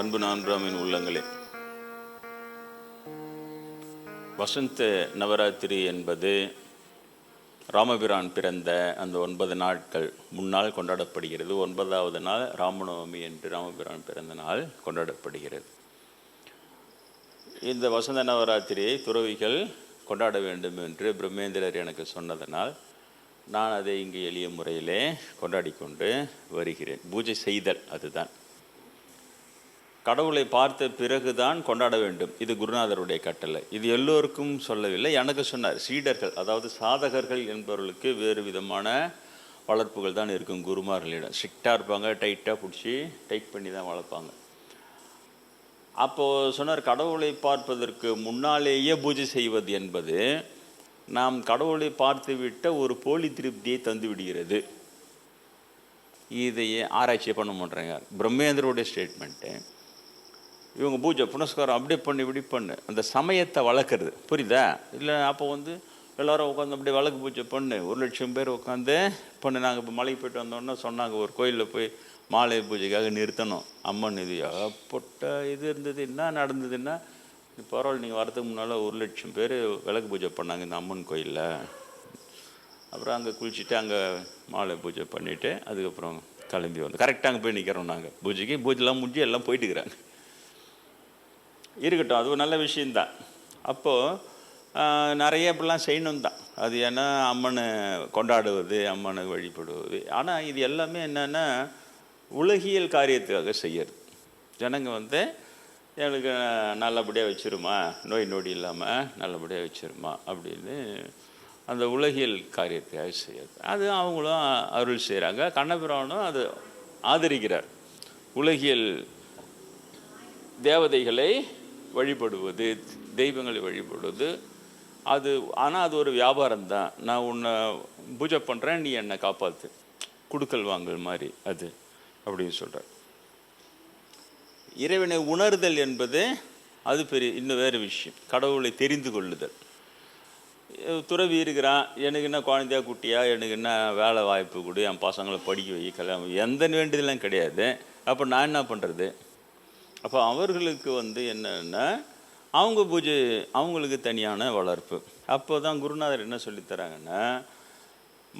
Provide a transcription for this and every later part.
அன்பு நான்காமின் உள்ளங்களே. வசந்த நவராத்திரி என்பது ராமபிரான் பிறந்த அந்த ஒன்பது நாட்கள் முன்னால் கொண்டாடப்படுகிறது. ஒன்பதாவது நாள் ராமநவமி என்று ராமபிரான் பிறந்த நாள் கொண்டாடப்படுகிறது. இந்த வசந்த நவராத்திரியை துறவிகள் கொண்டாட வேண்டும் என்று பிரம்மேந்திரர் எனக்கு சொன்னதனால் நான் அதை இங்கே எளிய முறையிலே கொண்டாடி கொண்டு வருகிறேன். பூஜை செய்தல் அதுதான். கடவுளை பார்த்த பிறகுதான் கொண்டாட வேண்டும். இது குருநாதருடைய கட்டளை. இது எல்லோருக்கும் சொல்லவில்லை. எனக்கு சொன்னார் சீடர்கள் அதாவது சாதகர்கள் என்பவர்களுக்கு வேறு விதமான வளர்ப்புகள் தான் இருக்கும் குருமார்களிடம். ஸ்ட்ரிக்டாக இருப்பாங்க டைட்டாக பிடிச்சி டைட் பண்ணி தான் வளர்ப்பாங்க. அப்போது சொன்னார் கடவுளை பார்ப்பதற்கு முன்னாலேயே பூஜை செய்வது என்பது நாம் கடவுளை பார்த்துவிட்ட ஒரு போலி திருப்தியை தந்து விடுகிறது. இதையே ஆராய்ச்சி பண்ண மாட்டேங்க பிரம்மேந்திரோடைய ஸ்டேட்மெண்ட்டு இவங்க பூஜை புனஸ்காரம் அப்படியே பண்ணு இப்படி பண்ணு. அந்த சமயத்தை வளர்க்குறது. புரியுதா? இல்லை அப்போ வந்து எல்லோரும் உட்காந்து அப்படியே வழக்கு பூஜை பண்ணு. ஒரு லட்சம் பேர் உட்காந்து பண்ணு. நாங்கள் இப்போ மலைக்கு போய்ட்டு வந்தோன்னே சொன்னாங்க ஒரு கோயிலில் போய் மாலை பூஜைக்காக நிறுத்தணும். அம்மன் இது ஏகப்பட்ட இது இருந்தது என்ன நடந்ததுன்னா பரவாயில்ல நீங்கள் வரதுக்கு முன்னால் ஒரு லட்சம் பேர் விளக்கு பூஜை பண்ணாங்க இந்த அம்மன் கோயிலில். அப்புறம் அங்கே குளிச்சுட்டு அங்கே மாலை பூஜை பண்ணிவிட்டு அதுக்கப்புறம் கிளம்பி வந்து கரெக்டாக அங்கே போய் நிற்கிறோம் நாங்கள் பூஜைக்கு பூஜைலாம் முடிஞ்சு எல்லாம் போயிட்டு இருக்கிறாங்க. இருக்கட்டும் அது ஒரு நல்ல விஷயந்தான் அப்போது நிறைய இப்படிலாம் செய்யணும் தான் அது ஏன்னா அம்மனை கொண்டாடுவது அம்மனை வழிபடுவது. ஆனால் இது எல்லாமே என்னென்னா உலகியல் காரியத்துக்காக செய்யறது. ஜனங்க வந்து எங்களுக்கு நல்லபடியாக வச்சிருமா? நோய் நொடி இல்லாமல் நல்லபடியாக வச்சிருமா? அப்படின்னு அந்த உலகியல் காரியத்துக்காக செய்யறது. அது அவங்களும் அருள் செய்கிறாங்க கண்ணபிரானும் அது ஆதரிக்கிறார். உலகியல் தேவதைகளை வழிபடுவது தெய்வங்களை வழிபடுவது. அது ஆனால் அது ஒரு வியாபாரம் தான் நான் உன்னை பூஜை பண்ணுறேன் நீ என்னை காப்பாற்று குடுக்கல் வாங்கல் மாதிரி அது அப்படின்னு சொல்கிறார் இறைவனை உணர்தல் என்பது அது பெரிய இன்னும் வேறு விஷயம். கடவுளை தெரிந்து கொள்ளுதல். துறவி இருக்கிறான் எனக்கு என்ன குழந்தையா குட்டியா எனக்கு என்ன வேலை வாய்ப்பு கொடு என் பசங்களை படிக்க வை கல்யாணம் எந்த வேண்டியதெல்லாம் கிடையாது. அப்போ நான் என்ன பண்ணுறது அப்போ அவர்களுக்கு வந்து என்னென்னா அவங்க பூஜை அவங்களுக்கு தனியான வளர்ப்பு. அப்போ தான் குருநாதர் என்ன சொல்லித்தராங்கன்னா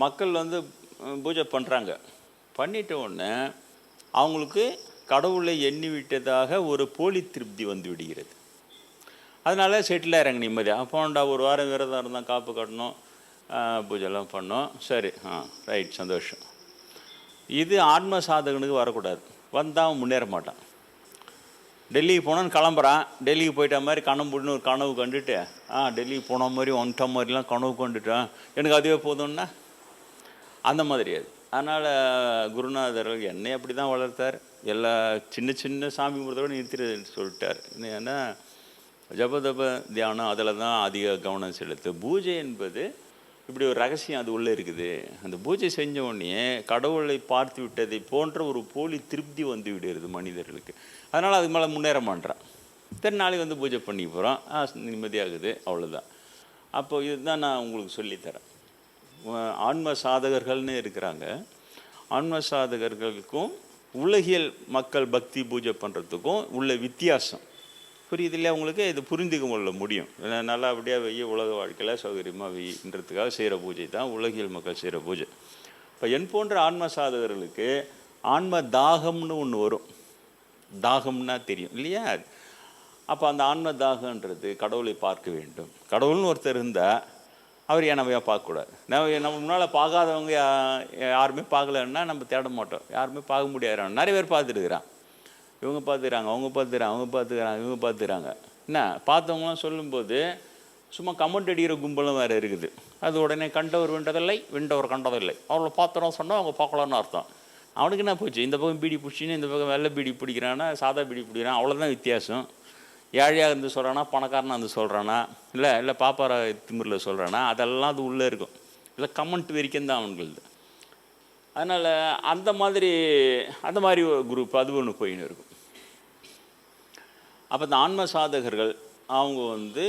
மக்கள் வந்து பூஜை பண்ணுறாங்க பண்ணிட்ட உடனே அவங்களுக்கு கடவுளை எண்ணி விட்டதாக ஒரு போலி திருப்தி வந்து விடுகிறது. அதனால் செட்டில் இறங்க நிம்மதியாக அப்போண்டா ஒரு வாரம் விரதம் இருந்தால் காப்பு கட்டணும் பூஜைலாம் பண்ணோம். சரி ஆ ரைட் சந்தோஷம். இது ஆத்ம சாதகனுக்கு வரக்கூடாது. வந்தால் முன்னேற மாட்டான். டெல்லிக்கு போனோன்னு கிளம்புறான். டெல்லிக்கு போயிட்ட மாதிரி கனம்புன்னு ஒரு கனவு கண்டுட்டு ஆ டெல்லிக்கு போன மாதிரி வந்துட்ட மாதிரிலாம் கனவு கண்டுட்டேன். எனக்கு அதுவே போதும்னா? அந்த மாதிரி அது. அதனால் குருநாதர் என்னை அப்படி தான் வளர்த்தார். எல்லா சின்ன சின்ன சாமி கும்பிட்றதோட நிறுத்திட்டு சொல்லிட்டார். ஏன்னா ஜபதப தியானம் அதில் தான் அதிக கவனம் செலுத்து. பூஜை என்பது இப்படி ஒரு ரகசியம் அது உள்ளே இருக்குது. அந்த பூஜை செஞ்ச உடனே கடவுளை பார்த்து விட்டதை போன்ற ஒரு போலி திருப்தி வந்து விடுகிறது மனிதர்களுக்கு. அதனால் அதுக்கு மேலே முன்னேற மாட்டேறான் தென் நாளைக்கு வந்து பூஜை பண்ணி போகிறோம் நிம்மதியாகுது அவ்வளோதான் அப்போ இதுதான் நான் உங்களுக்கு சொல்லித்தரேன் ஆன்ம சாதகர்கள்னு இருக்கிறாங்க. ஆன்ம சாதகர்களுக்கும் உலகியல் மக்கள் பக்தி பூஜை பண்ணுறதுக்கும் உள்ள வித்தியாசம். புரியுது இல்லையா உங்களுக்கு? இது புரிந்துக்க கொள்ள முடியும். நல்லபடியாக வெய்ய உலக வாழ்க்கையில் சௌகரியமாக வெய்யன்றதுக்காக செய்கிற பூஜை தான் உலகியல் மக்கள் செய்கிற பூஜை. இப்போ என் போன்ற ஆன்ம சாதகர்களுக்கு ஆன்ம தாகம்னு ஒன்று வரும். தாகம்னா தெரியும் இல்லையா? அப்போ அந்த ஆன்ம தாகன்றது கடவுளை பார்க்க வேண்டும். கடவுள்னு ஒருத்தர் இருந்தால் அவர் ஏன் பார்க்கக்கூடாது? நம்ம நம்ம முன்னால் பார்க்காதவங்க யாருமே பார்க்கலன்னா நம்ம தேட மாட்டோம். யாருமே பார்க்க முடியாது. நிறைய பேர் பார்த்துருக்குறான் இவங்க பார்த்துக்கிறாங்க அவங்க பார்த்துக்கிறாங்க அவங்க பார்த்துக்கிறாங்க இவங்க பார்த்துக்கிறாங்க. என்ன? பார்த்தவங்களாம் சொல்லும்போது சும்மா கமெண்ட் அடிக்கிற கும்பலும் வேறு இருக்குது. அது உடனே கண்டவர் வென்றதில்லை வென்றவர் கண்டதில்லை. அவங்கள பார்த்துறோம் சொன்னால் அவங்க பார்க்கலான்னு அர்த்தம். அவனுக்கு என்ன போச்சு? இந்த பக்கம் பீடி பிடிச்சின்னு இந்த பக்கம் வெள்ளை பீடி பிடிக்கிறானா சாதா பீடி பிடிக்கிறான். அவ்வளோதான் வித்தியாசம். ஏழையாக இருந்து சொல்கிறானா பணக்காரனாக இருந்து சொல்கிறானா இல்லை இல்லை பாப்பார திமிரில் சொல்கிறானா அதெல்லாம் அது உள்ளே இருக்கும். இல்லை கமெண்ட் வரைக்கும் தான் அவனுங்களுது. அதனால் அந்த மாதிரி அந்த மாதிரி ஒரு குரூப் அது ஒன்று போயின்னு இருக்கும். அப்போ இந்த ஆன்ம சாதகர்கள் அவங்க வந்து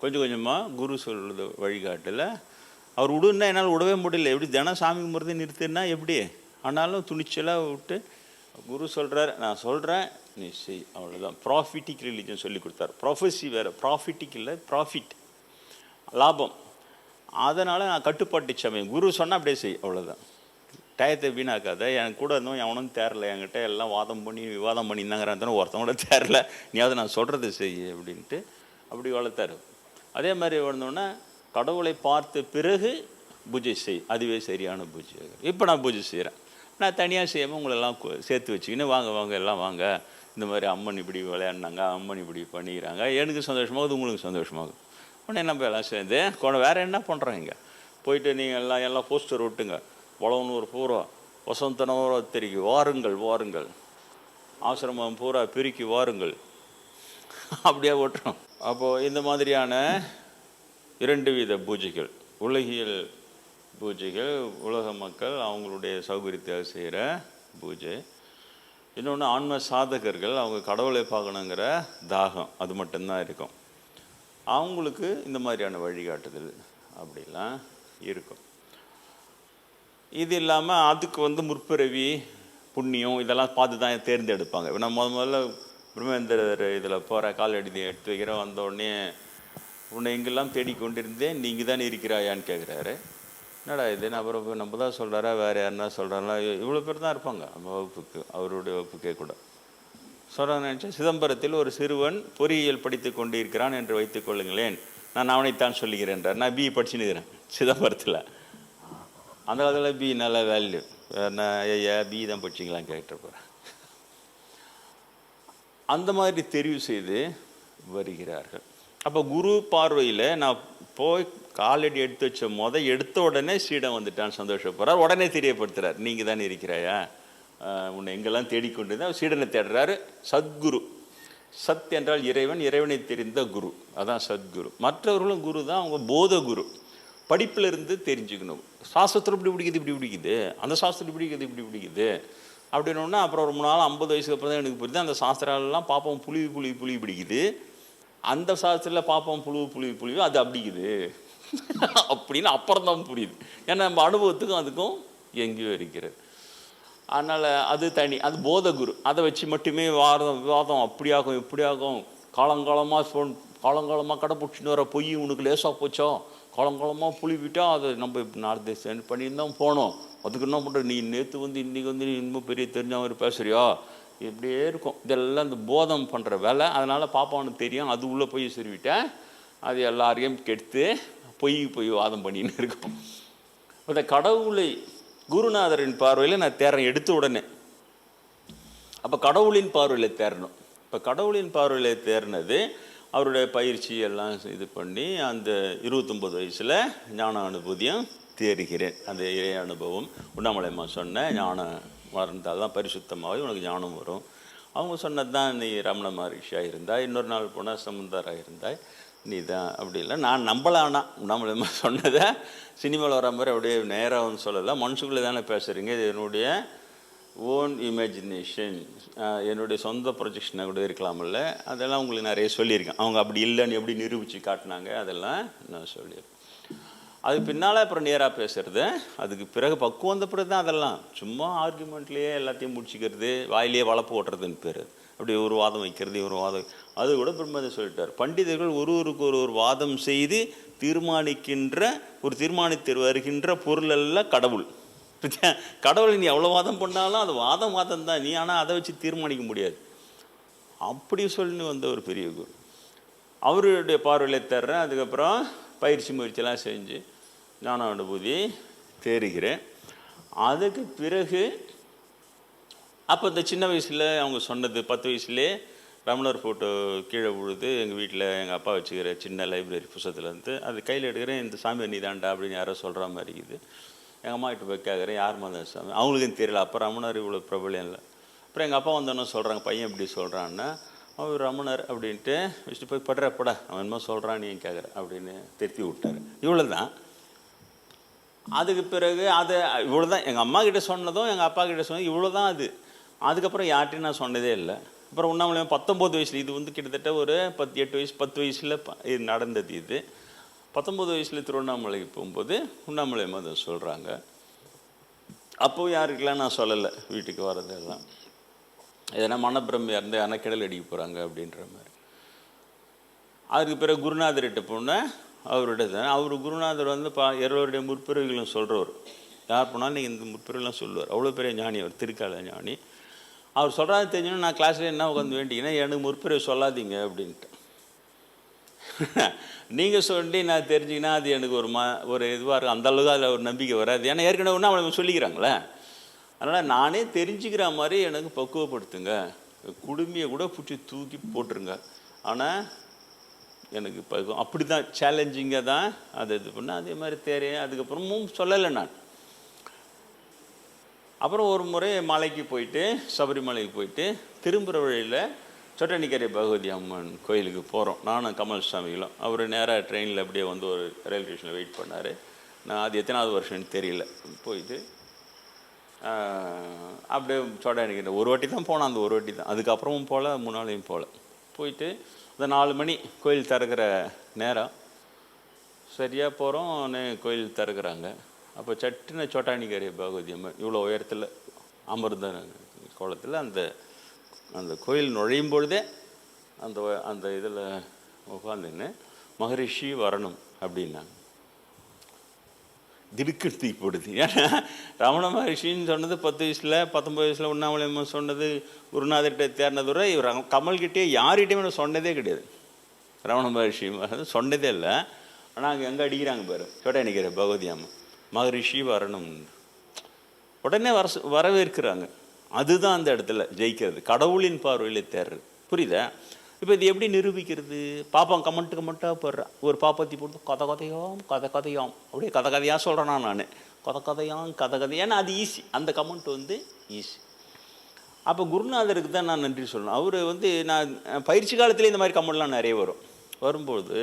கொஞ்சம் கொஞ்சமாக குரு சொல்கிறது வழிகாட்டில். அவர் விடுன்னா என்னால் விடவே முடியல. எப்படி தினம் சாமி கும்பிட்றது நிறுத்துன்னா எப்படி? ஆனாலும் துணிச்சலாக விட்டு குரு சொல்கிறார் நான் சொல்கிறேன் நீ செய். அவ்வளோதான் ப்ராஃபிட்டிக் ரிலீஜன் சொல்லி கொடுத்தாரு. ப்ரொஃபஸி வேறு. ப்ராஃபிட்டிக் இல்லை ப்ராஃபிட் லாபம். அதனால் நான் கட்டுப்பாட்டு சமயம். குரு சொன்னால் அப்படியே செய். அவ்வளோதான் டயத்தை வீணாக்காத. என் கூட இருந்தவன் எவனும் தேரல என்கிட்ட எல்லாம் வாதம் பண்ணி விவாதம் பண்ணியிருந்தாங்கிறான் ஒருத்தன் கூட தேரல நீயாவது நான் சொல்கிறது செய் அப்படின்ட்டு அப்படி வளர்த்தாரு. அதே மாதிரி வளர்ந்தோன்னே கடவுளை பார்த்த பிறகு பூஜை செய். அதுவே சரியான பூஜை. இப்போ நான் பூஜை செய்கிறேன் நான் தனியாக செய்யாமல் உங்களெல்லாம் சேர்த்து வச்சுக்கின்னு வாங்க வாங்க எல்லாம் வாங்க. இந்த மாதிரி அம்மன் இப்படி விளையாடினாங்க அம்மன் இப்படி பண்ணிக்கிறாங்க. எனக்கு சந்தோஷமாகுது உங்களுக்கு சந்தோஷமாகும் உடனே நம்ம எல்லாம் சேர்ந்து கொண்டு வேறு என்ன பண்ணுறோம் இங்கே? போயிட்டு நீங்கள் எல்லாம் எல்லாம் போஸ்டர் விட்டுங்க உழவனூர் பூரா வசந்தனூர் தெரிக்கி வாருங்கள் வாருங்கள். ஆசிரமம் பூரா பிரிக்கி வாருங்கள். அப்படியே ஓட்டுறோம். அப்போது இந்த மாதிரியான இரண்டு வித பூஜைகள் உலகியல் பூஜைகள் உலக மக்கள் அவங்களுடைய சௌகரியத்தை செய்கிற பூஜை. இன்னொன்று ஆன்ம சாதகர்கள் அவங்க கடவுளை பார்க்கணுங்கிற தாகம் அது மட்டும்தான் இருக்கும். அவங்களுக்கு இந்த மாதிரியான வழிகாட்டுதல் அப்படிலாம் இருக்கும். இது இல்லாமல் அதுக்கு வந்து முற்பிறவி புண்ணியம் இதெல்லாம் பார்த்து தான் தேர்ந்தெடுப்பாங்க. இப்போ நான் முத முதல்ல பிரம்மேந்திரர் இதில் போகிற கால் எடுத்து எடுத்து வைக்கிறேன். வந்த உடனே உன்னை எங்கெல்லாம் தேடிக்கொண்டிருந்தேன் நீங்கள் தான் இருக்கிறாயான்னு கேட்குறாரு என்னடா இது? நான் அப்புறம் நம்ம தான் சொல்கிறாரா வேறு யாருன்னா சொல்கிறாங்களா இவ்வளோ பேர் தான் இருப்பாங்க. நம்ம வகுப்புக்கு அவருடைய வகுப்புக்கே கூட. சொல்கிறாங்க நினச்சா சிதம்பரத்தில் ஒரு சிறுவன் பொறியியல் படித்து கொண்டு இருக்கிறான் என்று வைத்துக் கொள்ளுங்களேன். நான் அவனைத்தான் சொல்லுகிறேன்றார். நான் பிஇ படிச்சுன்னுக்கிறேன் சிதம்பரத்தில். அந்த காலத்தில் பி நல்ல வேல்யூ நான் ஐயா பி தான் படிச்சிங்களாம் கேட்டு அந்த மாதிரி தெரிவு செய்து வருகிறார்கள். அப்போ குரு பார்வையில் நான் போய் காலடி எடுத்து வச்ச முத எடுத்த உடனே சீடன் வந்துட்டான் சந்தோஷப்படுறார். உடனே தெரியப்படுத்துறார் நீங்கள் தானே இருக்கிறாயா உன்னை எங்கெல்லாம் தேடிக்கொண்டு தான் சீடனை தேடுறாரு சத்குரு. சத் என்றால் இறைவன் இறைவனை தெரிந்த குரு. அதான் சத்குரு. மற்றவர்களும் குரு தான் அவங்க போத குரு. படிப்பில் இருந்து தெரிஞ்சுக்கணும். சாஸ்திரத்தில் இப்படி பிடிக்குது இப்படி பிடிக்குது. அந்த சாஸ்திரம் பிடிக்குது இப்படி பிடிக்குது. அப்படின்னோடனே அப்புறம் ஒரு மூணு நாள் ஐம்பது வயசுக்கு அப்புறம் தான் எனக்கு புரியுது. அந்த சாஸ்திரம்லாம் பாப்போம் புளி புளி புளி பிடிக்குது. அந்த சாஸ்திரத்தில் பாப்போம் புழு புளி புளியோ அது அப்படிக்குது. அப்படின்னு அப்புறம் தான் புரியுது. ஏன்னா நம்ம அனுபவத்துக்கும் அதுக்கும் எங்கேயோ இருக்கிறது. அதனால் அது தனி அது போதகுரு. அதை வச்சு மட்டுமே வாதம் விவாதம் அப்படியாகும் இப்படியாகும். காலங்காலமாக சொன் காலங்காலமாக கடைப்பிடிச்சின்னு வர பொய் உனக்கு லேசாக போச்சோ? காலங்காலமாக புளி அதை நம்ம இப்படி நார்த்து சென்ட் பண்ணியிருந்தோம் போனோம். அதுக்கு என்ன பண்ணுற நீ நேற்று வந்து இன்றைக்கி வந்து நீ இன்னும் பெரிய தெரிஞ்ச மாதிரி இப்படியே இருக்கும். இதெல்லாம் இந்த போதம் பண்ணுற வேலை. அதனால் பாப்பாவுக்கு தெரியும். அது உள்ளே போய் சொல்லிவிட்டேன் அது எல்லாரையும் கெடுத்து பொய் பொய் வாதம் பண்ணின்னு இருக்கும். அந்த கடவுளை குருநாதரின் பார்வையில் நான் தேர்றேன் எடுத்த உடனே. அப்போ கடவுளின் பார்வையில் தேரணும் இப்போ கடவுளின் பார்வையில் தேர்னது அவருடைய பயிற்சி எல்லாம் இது பண்ணி அந்த இருபத்தொம்பது வயசில் ஞான அனுபூதியம் தேறுகிறேன். அந்த இறை அனுபவம் உண்ணாமலையம்மா சொன்ன ஞானம் வளர்ந்தால் தான் பரிசுத்தமாகவே உனக்கு ஞானம் வரும். அவங்க சொன்னது தான் நீ ரமண மகரிஷியாக இருந்தாய் இன்னொரு நாள் போனால் சமுந்தராக இருந்தாய். நீ தான் அப்படி இல்லை. நான் நம்பலானா? உண்ணாமலையம்மா சொன்னதை சினிமாவில் வர மாதிரி அப்படியே நேராக வந்து சொல்லலை. மனுஷுக்குள்ளே தானே பேசுகிறீங்க இது என்னுடைய ஓன் இமேஜினேஷன் என்னுடைய சொந்த ப்ரொஜெக்ஷனாக கூட இருக்கலாம்ல. அதெல்லாம் உங்களுக்கு நிறைய சொல்லியிருக்கேன். அவங்க அப்படி இல்லைன்னு எப்படி நிரூபித்து காட்டினாங்க? அதெல்லாம் நான் சொல்லியிருக்கேன். அது பின்னால் அப்புறம் நேராக பேசுறது. அதுக்கு பிறகு பக்குவம் வந்த பிறகு தான் அதெல்லாம். சும்மா ஆர்குமெண்ட்லேயே எல்லாத்தையும் முடிச்சுக்கிறது வாயிலேயே வளப்பு ஓட்டுறதுன்னு பேர். அப்படி ஒரு வாதம் வைக்கிறது ஒரு வாதம். அது கூட பிரம்மதை சொல்லிட்டார். பண்டிதர்கள் ஒருவருக்கு ஒரு ஒரு வாதம் செய்து தீர்மானிக்கின்ற ஒரு தீர்மானித்து வருகின்ற பொருள் எல்லாம் கடவுள். கடவுள் கடவுளை நீ எவ்வளோ வாதம் பண்ணாலும் அது வாதம் வாதம் தான். நீ ஆனால் அதை வச்சு தீர்மானிக்க முடியாது. அப்படி சொல்லி வந்த ஒரு பெரிய குரு அவருடைய பார்வையில் தர்றேன். அதுக்கப்புறம் பயிற்சி முயற்சியெல்லாம் செஞ்சு ஞான அனுபூதி தேறுகிறேன் அதுக்கு பிறகு அப்போ இந்த சின்ன வயசில் அவங்க சொன்னது பத்து வயசுலேயே ரமணர் ஃபோட்டோ கீழே விழுது எங்கள் வீட்டில் எங்கள் அப்பா வச்சுக்கிற சின்ன லைப்ரரி புஸ்தத்துலேருந்து அது கையில் எடுக்கிறேன் இந்த சாமி நீதாண்டா அப்படின்னு யாரோ சொல்கிற மாதிரி இருக்குது. எங்கள் அம்மா கிட்ட போய் கேட்குறேன் யார் மாதிரி சாமி? அவங்களுக்கும் தெரியல. அப்போ ரமணர் இவ்வளோ பிரபலம் இல்லை. அப்புறம் எங்கள் அப்பா வந்தோன்னே சொல்கிறாங்க பையன் எப்படி சொல்கிறான்னா அவர் ரமணர் அப்படின்ட்டு வச்சுட்டு போய் படுற அவன் என்னமோ சொல்கிறான் நீ கேட்குற அப்படின்னு திருத்தி விட்டாரு. இவ்வளோ தான் அதுக்கு பிறகு அதை இவ்வளோ தான் எங்கள் அம்மா கிட்ட சொன்னதும் எங்கள் அப்பா கிட்ட சொன்னதும் இவ்வளோ தான் அது. அதுக்கப்புறம் யார்ட்டையும் நான் சொன்னதே இல்லை. அப்புறம் உண்ணாமலையும் பத்தொம்போது வயசில் இது வந்து கிட்டத்தட்ட ஒரு பத்து எட்டு வயசு பத்து வயசில் இது நடந்தது இது. பத்தொம்போது வயசில் திருவண்ணாமலைக்கு போகும்போது உண்ணாமலை அதை சொல்கிறாங்க அப்போ யாருக்கெல்லாம் நான் சொல்லலை. வீட்டுக்கு வரதெல்லாம் எதனா மனப்பிரமையாக இருந்து அணக்கிடல் அடிக்க போகிறாங்க அப்படின்ற மாதிரி. அதுக்கு பிறகு குருநாதர்கிட்ட அவருடைய தான் அவர் குருநாதர் வந்து பா எல்லோருடைய முற்பிறவிகளும் சொல்கிறவர் யார் போனாலும் நீங்கள் இந்த முற்பிறவிலாம் சொல்லுவார். அவ்வளோ பெரிய ஞானி அவர் திருக்கால ஞானி. அவர் சொல்கிறாரு தெரிஞ்சோன்னா நான் கிளாஸில் என்ன உட்காந்து வேண்டிங்கன்னா எனக்கு முற்பிறவி சொல்லாதீங்க அப்படின்ட்டு. நீங்கள் சொல்லி நான் தெரிஞ்சிங்கன்னா அது எனக்கு ஒரு ம ஒரு இதுவாக இருக்கும். அந்த அளவுக்கு அதில் ஒரு நம்பிக்கை வராது. ஏன்னா ஏற்கனவே ஒன்று அவனை சொல்லிக்கிறாங்களே. அதனால் நானே தெரிஞ்சுக்கிற மாதிரி எனக்கு பக்குவப்படுத்துங்க. குடுமையை கூட பிடிச்சி தூக்கி போட்டுருங்க. ஆனால் எனக்கு இப்போ அப்படி தான் சேலஞ்சிங்காக தான் அதை இது பண்ணேன். அதே மாதிரி தெரியும் அதுக்கப்புறமும் சொல்லலை நான். அப்புறம் ஒரு முறை மலைக்கு போயிட்டு சபரிமலைக்கு போயிட்டு திரும்புகிற வழியில் சொட்டணிக்கரை பகவதி அம்மன் கோயிலுக்கு போகிறோம் நானும் கமல் சுவாமிகளும் அவர் நேராக ட்ரெயினில் அப்படியே வந்து ஒரு ரயில்வே ஸ்டேஷனில் வெயிட் பண்ணார். நான் அது எத்தனாவது வருஷம்னு தெரியல. போயிட்டு அப்படியே சொட்டணிக்கரை ஒரு வாட்டி தான் போனேன். அந்த ஒரு வாட்டி தான். அதுக்கப்புறமும் போகல முன்னாலையும் போகல போயிட்டு அந்த நாலு மணி கோயில் திறக்கிற நேரம். சரியாக போகிறோம் கோயில் திறக்கிறாங்க. அப்போ சட்டுன்னு சோட்டானிக்கரை பகவதி அம்மன் இவ்வளோ உயரத்தில் அமிர்த கோலத்தில் அந்த அந்த கோயில் நுழையும் பொழுதே அந்த அந்த இதில் உட்காந்துன்னு மகரிஷி வரணும் அப்படின்னாங்க. திடுக்கு தீப்படுது போடுது. ஏன்னா ரமண மகர்ஷின்னு சொன்னது பத்து வயசில் பத்தொம்பது வயசில் உண்ணாமலையம்மா சொன்னது குருநாதர்கிட்ட தேர்னது இவர் கமல்கிட்டே யார்கிட்டையுமே சொன்னதே கிடையாது. ரமண மகர்ஷி சொன்னதே இல்லை. ஆனால் அங்கே எங்கே அடிக்கிறாங்க பாரு. சோட்டா நிற்கிற பகவதி அம்மா. மகரிஷி வரணும். உடனே வர வரவேற்கிறாங்க. அதுதான் அந்த இடத்துல ஜெயிக்கிறது. கடவுளின் பார்வையில் தேர்றது. புரியுதா? இப்போ இது எப்படி நிரூபிக்கிறது? பாப்பான் கமெண்ட் கமெண்ட்டாக போடுறான் ஒரு பாப்பாத்தி போட்டு கதை கதையாம் கதை கதையாம். அப்படியே கதை கதையாக சொல்கிறேன் நான். கதை கதையாம் கதை கதை. ஏன்னா அது ஈஸி அந்த கமெண்ட் வந்து ஈஸி அப்போ குருநாதருக்கு தான் நான் நன்றி சொல்லணும். அவர் வந்து நான் பயிற்சி காலத்துல இந்த மாதிரி கமெண்ட்லாம் நிறைய வரும். வரும்போது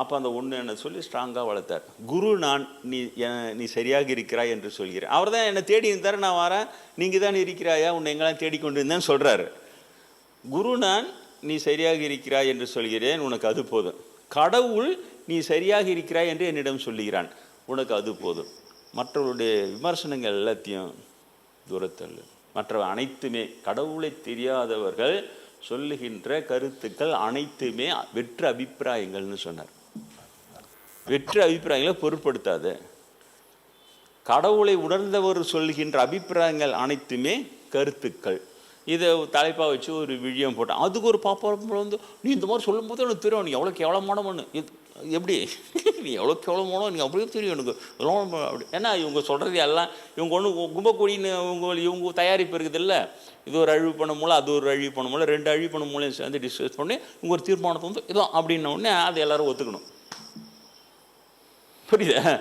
அப்போ அந்த ஒன்று என்னை சொல்லி ஸ்ட்ராங்காக வளர்த்தார். குரு நான் நீ நீ சரியாக இருக்கிறாய் என்று சொல்கிறேன். அவர் தான் என்னை தேடி இருந்தார். நான் வரேன். நீங்கள் தான் இருக்கிறாயா? உன்னை எங்கெல்லாம் தேடிக்கொண்டு இருந்தேன்னு சொல்கிறாரு குரு நான் நீ சரியாக இருக்கிறாய் என்று சொல்கிறேன் உனக்கு அது போதும். கடவுள் நீ சரியாக இருக்கிறாய் என்று என்னிடம் சொல்லுகிறான் உனக்கு அது போதும். மற்றவருடைய விமர்சனங்கள் எல்லாத்தையும் தூரத்தள்ளு. மற்ற அனைத்துமே கடவுளை தெரியாதவர்கள் சொல்லுகின்ற கருத்துக்கள் அனைத்துமே வெற்று அபிப்பிராயங்கள்னு சொன்னார். வெற்று அபிப்பிராயங்களை பொருட்படுத்தாத. கடவுளை உணர்ந்தவர் சொல்கின்ற அபிப்பிராயங்கள் அனைத்துமே கருத்துக்கள். இதை தலைப்பாக வச்சு ஒரு விழியம் போட்டான். அதுக்கு ஒரு பாப்பா வந்து நீ இந்த மாதிரி சொல்லும்போது எனக்கு தெரியும். நீ எவ்வளோ கேவலமானவனு எப்படி? நீ எவ்வளோ கேவலமானோ நீ அப்படியே தெரியும் எனக்கு. அப்படி. ஏன்னா இவங்க சொல்கிறது எல்லாம் இவங்க ஒன்று கும்பக்கொடின்னு இவங்க இவங்க தயாரிப்பு இருக்குது இல்லை. இது ஒரு அழிவு பண்ண மூலம் அது ஒரு அழிவு பண்ண மூலம் ரெண்டு அழிவு பண்ண மூலம் சேர்ந்து டிஸ்கஸ் பண்ணி இவங்க ஒரு தீர்மானத்தை வந்து இதோ அப்படின்ன உடனே அதை எல்லோரும் ஒத்துக்கணும். புரியுதா?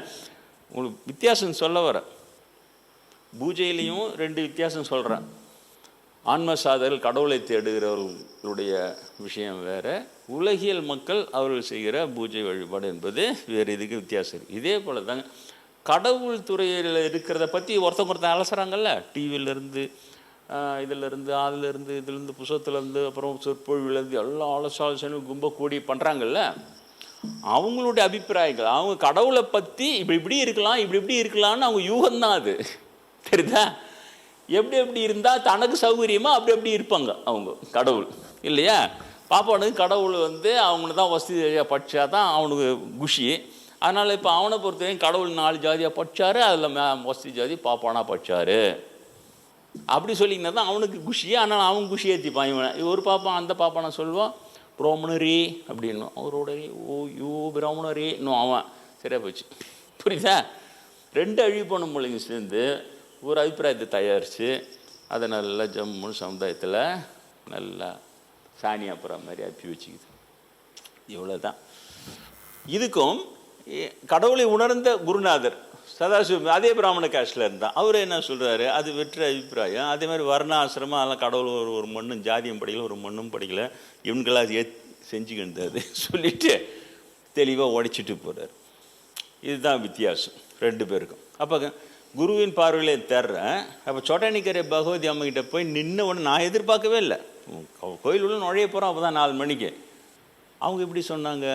உங்களுக்கு வித்தியாசம் சொல்ல வர பூஜையிலையும் ரெண்டு வித்தியாசம் சொல்கிறேன் ஆன்ம சாதகர்கள் கடவுளை தேடுகிறவர்களுடைய விஷயம் வேறு. உலகியல் மக்கள் அவர்கள் செய்கிற பூஜை வழிபாடு என்பது வேறு இதுக்கு வித்தியாசம் இதே போல தாங்க கடவுள் துறையில் இருக்கிறத பற்றி ஒருத்தவங்க ஒருத்தன் அலசுறாங்கல்ல. டிவியிலேருந்து இதிலேருந்து அதிலேருந்து இதுலேருந்து புஸ்தத்துலேருந்து அப்புறம் சொற்பொழிவுலேருந்து எல்லாம் ஆலோசனை ஆலோசனை கும்ப கூடி பண்ணுறாங்கல்ல அவங்களுடைய அபிப்பிராயங்கள் அவங்க கடவுளை பற்றி இப்படி இப்படி இருக்கலாம் இப்படி இப்படி இருக்கலாம்னு அவங்க யூகம்தான் அது. தெரியுதா? எப்படி எப்படி இருந்தால் தனக்கு சௌகரியமாக அப்படி அப்படி இருப்பாங்க அவங்க கடவுள். இல்லையா? பாப்பானுக்கு கடவுள் வந்து அவங்கள தான் வசதி படித்தா தான் அவனுக்கு குஷி. அதனால் இப்போ அவனை பொறுத்தவரைக்கும் கடவுள் நாலு ஜாதியாக படிச்சாரு அதில் மே வசதி ஜாதி பாப்பானா படிச்சாரு. அப்படி சொல்லிங்கன்னா தான் அவனுக்கு குஷி ஆனால் அவன் குஷி ஏற்றிப்பான் இவனை. ஒரு பாப்பான் அந்த பாப்பானை சொல்லுவான் பிரோமணரி அப்படின்னு. அவரோட ஓ யோ பிராமணரே இன்னும் அவன். சரியாக போச்சு. புரியுதா? ரெண்டு அழிவு பண்ண பிள்ளைங்க சேர்ந்து ஒரு அபிப்பிராயத்தை தயாரித்து அதை நல்லா ஜம்மு சமுதாயத்தில் நல்லா சாணி போகிற மாதிரி அப்பி வச்சுக்குது. இவ்வளோ தான் இதுக்கும் கடவுளை உணர்ந்த குருநாதர் சதாசிவம் அதே பிராமண காஸ்டில் இருந்தான். அவர் என்ன சொல்கிறாரு அது வெற்று அபிப்பிராயம். அதே மாதிரி வர்ணாசிரமம் அதெல்லாம் கடவுள் ஒரு ஒரு மண்ணும் ஜாதியும் படிக்கல ஒரு மண்ணும் படிக்கல. இவங்களா ஏ செஞ்சுக்கின்றது சொல்லிட்டு தெளிவாக உடைச்சிட்டு போகிறார் இதுதான் வித்தியாசம். ரெண்டு பேருக்கும். அப்போ குருவின் பார்வையிலே தர்றேன். அப்போ சோட்டானிக்கரை பகவதி அம்மகிட்ட போய் நின்ன உடனே நான் எதிர்பார்க்கவே இல்லை. கோயில் உள்ள நுழைய போகிறோம் அப்போ தான் நாலு மணிக்கு. அவங்க எப்படி சொன்னாங்க?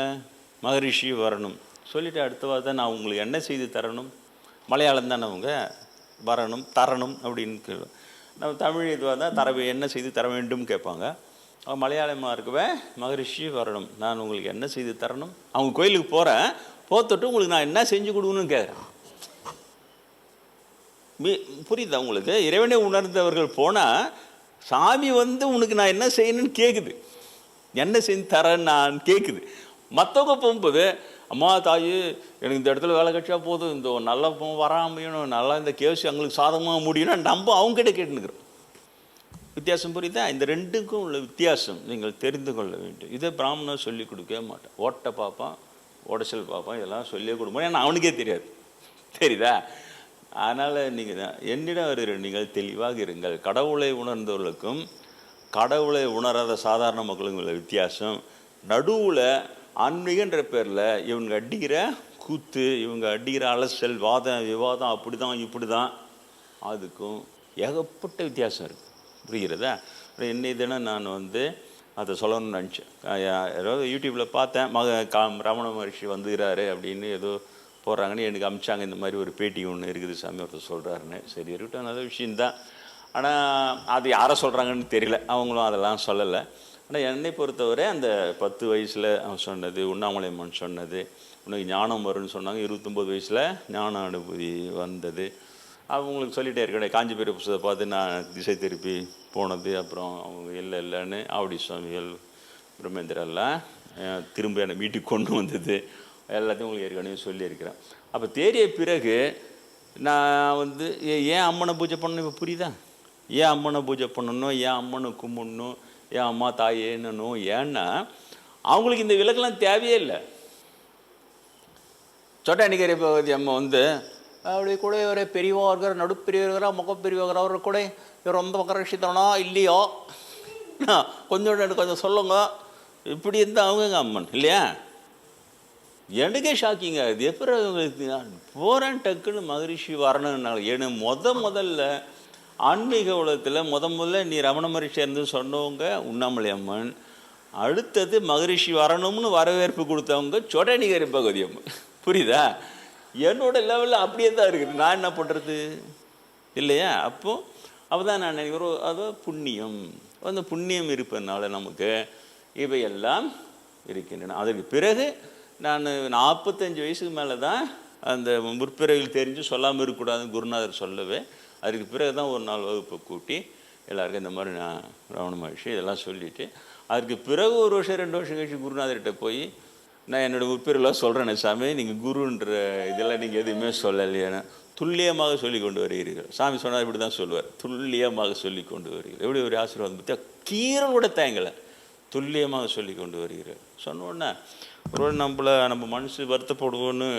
மகரிஷி வரணும். சொல்லிவிட்டு அடுத்த வாரத்தை நான் உங்களுக்கு என்ன செய்து தரணும்? மலையாளம் தானே அவங்க? வரணும் தரணும் அப்படின்னு கேள்வி நம்ம தமிழ் இதுவாக தான் தர என்ன செய்து தர வேண்டும் கேட்பாங்க. அவன் மலையாளமாக இருக்கவே மகரிஷி வரணும். நான் உங்களுக்கு என்ன செய்து தரணும்? அவங்க கோயிலுக்கு போகிறேன் போத்துட்டு உங்களுக்கு நான் என்ன செஞ்சு கொடுக்கணும்னு கேட்குறேன். புரியுதா உங்களுக்கு? இறைவனை உணர்ந்தவர்கள் போனால் சாமி வந்து உனக்கு நான் என்ன செய்யணும்னு கேட்குது என்ன செஞ்சு தரேன் நான் கேட்குது மற்றவங்க போகும்போது அம்மா தாயி எனக்கு இந்த இடத்துல வேலை கட்சியாக போதும். இந்த நல்ல வராமையணும் நல்லா இந்த கேஸ் எங்களுக்கு சாதகமாக முடியும்னா நம்ம அவங்ககிட்ட கேட்டுனுக்குறோம் வித்தியாசம் புரியுதா? இந்த ரெண்டுக்கும் உள்ள வித்தியாசம் நீங்கள் தெரிந்து கொள்ள வேண்டும். இதை பிராமணன் சொல்லிக் கொடுக்கவே மாட்டேன் ஓட்டை பார்ப்பான் உடச்சல் பார்ப்பான் இதெல்லாம் சொல்லியே கொடுப்போம் ஏன்னா அவனுக்கே தெரியாது. தெரியுதா? அதனால் நீங்கள் என்னிடம் வருகிற நீங்கள் தெளிவாக இருங்கள். கடவுளை உணர்ந்தவர்களுக்கும் கடவுளை உணராத சாதாரண மக்களுக்கும் உள்ள வித்தியாசம் நடுவில் ஆன்மீகன்ற பேரில் இவங்க அடிக்கிற கூத்து இவங்க அடிக்கிற அலசல் வாதம் விவாதம் அப்படி தான் இப்படி தான் அதுக்கும் ஏகப்பட்ட வித்தியாசம் இருக்குது புரிகிறதா? அப்புறம் தினம் நான் வந்து அதை சொல்லணும்னு நினச்சேன். ஏதோ யூடியூப்பில் பார்த்தேன். மக கா ரமண மகர்ஷி வந்துகிறாரு அப்படின்னு ஏதோ போடுறாங்கன்னு எனக்கு அமிச்சாங்க. இந்த மாதிரி ஒரு பேட்டி ஒன்று இருக்குது சாமி ஒருத்தர் சொல்கிறாருன்னு சரி இருக்கட்டும் நல்ல விஷயந்தான் ஆனால் அது யாரை சொல்கிறாங்கன்னு தெரியல. அவங்களும் அதெல்லாம் சொல்லலை. ஆனால் என்னை பொறுத்தவரை அந்த பத்து வயசில் அவன் சொன்னது உண்ணாமலையம்மன் சொன்னது உனக்கு ஞானம் வரும்னு சொன்னாங்க. இருபத்தொம்போது வயசில் ஞான அனுபூதி வந்தது. அவங்களுக்கு சொல்லிட்டே இருக்கேன். காஞ்சி பெரிய பார்த்து நான் திசை திருப்பி போனது அப்புறம் அவங்க இல்லை இல்லைன்னு ஆவடி சுவாமிகள் பிரம்மேந்திரெல்லாம் திரும்ப என்னை வீட்டுக்கு கொண்டு வந்தது. எல்லாத்தையும் உங்களுக்கு ஏற்கனவே சொல்லியிருக்கிறேன். அப்போ தேறிய பிறகு நான் வந்து ஏன் அம்மனை பூஜை பண்ணணும் இப்போ புரியுதா? ஏன் அம்மனை பூஜை பண்ணணும்? ஏன் அம்மனை கும்பிடணும்? ஏன் அம்மா தாய் ஏனணும் ஏன்னா அவங்களுக்கு இந்த விளக்கெல்லாம் தேவையே இல்லை. சொட்டாணிக்கரை பகுதி அம்மா வந்து அப்படி கூட ஒரு பெரியவா இருக்கிற நடுப்பெரியவர்களா முகப்பெரியவர்களா ஒரு கூட இவர் ரொம்ப கரட்சித்தனா இல்லையோ? கொஞ்சம் எனக்கு கொஞ்சம் சொல்லுங்க. இப்படி இருந்தால் அவங்கங்க அம்மன் இல்லையா? எனக்கே ஷாக்கிங்க. இது எப்படி அவங்களுக்கு போகிறேன் டக்குன்னு மகரிஷி வரணுன்னால ஏன்னா முத முதல்ல ஆன்மீக உலகத்தில் முத முதல்ல நீ ரமண மகரிஷி இருந்து சொன்னவங்க உண்ணாமலை அம்மன். அடுத்தது மகரிஷி வரணும்னு வரவேற்பு கொடுத்தவங்க சொடனிகரி பகவதி அம்மன். புரியுதா? என்னோட லெவலில் அப்படியே தான் இருக்குது. நான் என்ன பண்ணுறது இல்லையா? அப்போ தான் நான் நினைக்கிறோம் அதோ புண்ணியம். அந்த புண்ணியம் இருப்பதனால நமக்கு இவையெல்லாம் இருக்கின்றன. அதற்கு பிறகு நான் நாற்பத்தஞ்சு வயசுக்கு மேலே தான் அந்த முற்பிறவில் தெரிஞ்சு சொல்லாமல் இருக்கக்கூடாதுன்னு குருநாதர் சொல்லவே. அதுக்கு பிறகு தான் ஒரு நாள் வகுப்பை கூட்டி எல்லாருக்கும் இந்த மாதிரி நான் ரவண மகிழ்ச்சி இதெல்லாம் சொல்லிவிட்டு அதுக்கு பிறகு ஒரு வருஷம் ரெண்டு வருஷம் கழிச்சு குருநாதர்கிட்ட போய் நான் என்னோடய முற்பிறலாம் சொல்கிறேன் சாமி நீங்கள் குருன்ற இதெல்லாம் நீங்கள் எதுவுமே சொல்லலையேன்னு துல்லியமாக சொல்லி கொண்டு வருகிறீர்கள். சாமி சொன்னார் இப்படி தான் சொல்லுவார். துல்லியமாக சொல்லி கொண்டு வருகிறீர்கள். எப்படி ஒரு ஆசீர்வாதம் பற்றி கீரல் கூட தேங்கலை. துல்லியமாக சொல்லி கொண்டு வருகிறார். சொன்னோடனே ஒரு நம்ம மனசு வருத்தப்படுவோன்னு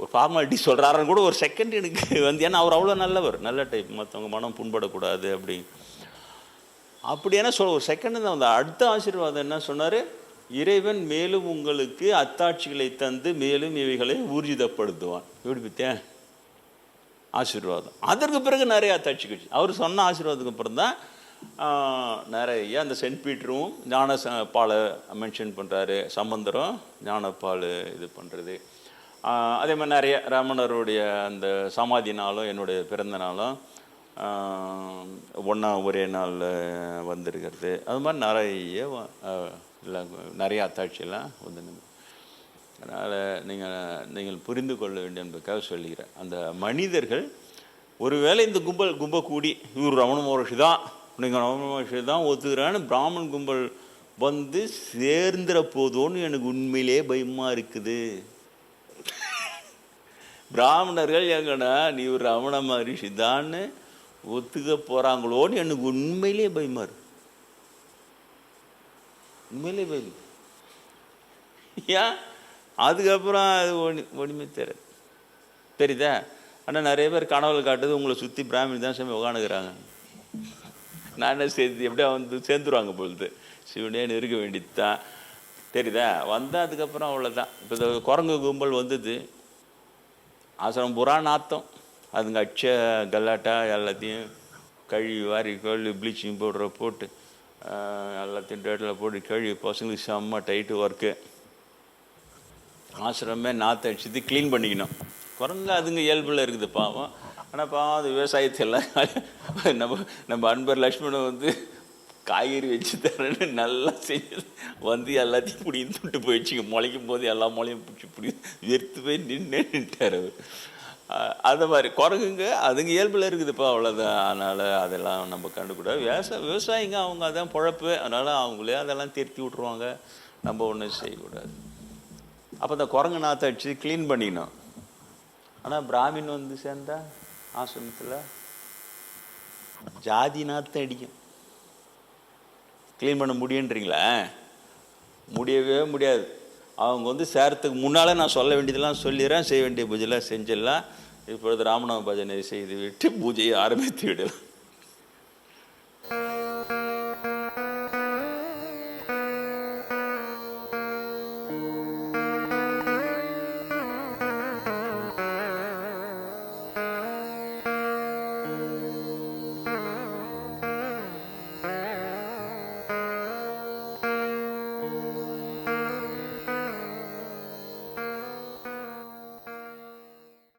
ஒரு ஃபார்மாலிட்டி சொல்கிறாருன்னு கூட ஒரு செகண்ட் எனக்கு வந்து ஏன்னா அவர் அவ்வளோ நல்லவர். நல்ல டைப் மற்றவங்க மனம் புண்படக்கூடாது அப்படி. அப்படியான சொல் ஒரு செகண்ட் தான் வந்து அடுத்த ஆசீர்வாதம் என்ன சொன்னார்? இறைவன் மேலும் உங்களுக்கு அத்தாட்சிகளை தந்து மேலும் இவைகளை ஊர்ஜிதப்படுத்துவான். எப்படி பத்தியா ஆசீர்வாதம். அதற்கு பிறகு நிறைய அத்தாட்சி கட்சி. அவர் சொன்ன ஆசீர்வாதத்துக்கு அப்புறம் தான் நிறைய அந்த சென்ட் பீட்டரும் ஞான ச- பாலை மென்ஷன் பண்ணுறாரு சம்பந்தரும் ஞானப்பால் இது பண்ணுறது அதே மாதிரி நிறைய ரமணருடைய அந்த சமாதி நாளும் என்னுடைய பிறந்த நாளும் ஒன்றா ஒரே நாளில் வந்திருக்கிறது. அது மாதிரி நிறைய எல்லாம் நிறைய அத்தாட்சியெல்லாம் வந்து அதனால் நீங்கள் நீங்கள் புரிந்து கொள்ள வேண்டும் என்பதுக்காக சொல்லுகிறேன். அந்த மனிதர்கள் ஒருவேளை இந்த கும்பல் கும்ப கூடி இவர் ரமண மகர்ஷி தான் நீங்கள் ரமண மகர்ஷி தான் ஒத்துக்கிறான்னு பிராமண் கும்பல் வந்து சேர்ந்துற போதோன்னு எனக்கு உண்மையிலே பயமாக இருக்குது. பிராமணர்கள் எங்கடா நீ ஒரு ரமண மகரிஷி தான்னு ஒத்துக்க போகிறாங்களோன்னு எனக்கு உண்மையிலே பயமா இருக்கு. உண்மையிலே பயம் ஏன்? அதுக்கப்புறம் அது ஒனி ஒனிமை தெரியாது தெரியுதா? ஆனால் நிறைய பேர் கனவுல காட்டுது உங்களை சுற்றி பிராமணி தான் சாமி உட்காந்துக்கிறாங்க நான் என்ன சேர்த்து எப்படியா வந்து சேர்ந்துருவாங்க பொழுது. சிவனேன்னு இருக்க வேண்டியது தான் தெரியுதா? வந்தால் அதுக்கப்புறம் அவ்வளோதான் இப்போ இந்த குரங்கு கும்பல் வந்தது. ஆசிரம் புறா நாத்தம் அதுங்க அச்ச கல்லாட்டா எல்லாத்தையும் கழுவி வாரி கழுவி ப்ளீச்சிங் பவுடரை போட்டு எல்லாத்தையும் டேட்டில் போட்டு கழுவி பசங்களுக்கு செம்ம டைட்டு ஒர்க்கு ஆசிரமே நாற்று அடிச்சுட்டு க்ளீன் பண்ணிக்கணும். குரங்கு அதுங்க இயல்பில் இருக்குது பாவம். ஆனால் பாவம் அது விவசாயத்தெல்லாம் நம்ம நம்ம அன்பர் லக்ஷ்மணன் வந்து காய்கறி வச்சு தரேன்னு நல்லா செஞ்சு வந்து எல்லாத்தையும் பிடின்னு விட்டு போயிடுச்சுங்க. முளைக்கும் போது எல்லா முளையும் பிடிச்சி பிடி வெறுத்து போய் நின்று நின்ட்டார் அவர். அந்த மாதிரி குரங்குங்க அதுங்க இயல்பில் இருக்குதுப்பா அவ்வளோதான் அதனால் அதெல்லாம் நம்ம கண்டுக்கூடாது. விவசாய விவசாயிங்க அவங்க அதான் பொழப்பு. அதனால் அவங்களே அதெல்லாம் திருத்தி விட்ருவாங்க நம்ம ஒன்றும் செய்யக்கூடாது. அப்போ இந்த குரங்கு நாற்றை அடிச்சு க்ளீன் பண்ணிக்கணும். ஆனால் பிராமின் வந்து சேர்ந்தா ஆசிரமத்தில் ஜாதி நாற்றை அடிக்கும். க்ளீன் பண்ண முடியுன்றீங்களா? முடியவே முடியாது. அவங்க வந்து சேரத்துக்கு முன்னால் நான் சொல்ல வேண்டியதெல்லாம் சொல்லிடுறேன் செய்ய வேண்டிய பூஜைலாம் செஞ்சிடலாம். இப்பொழுது ராமநாம பஜனை செய்து விட்டு பூஜையை ஆரம்பித்து விடலாம்.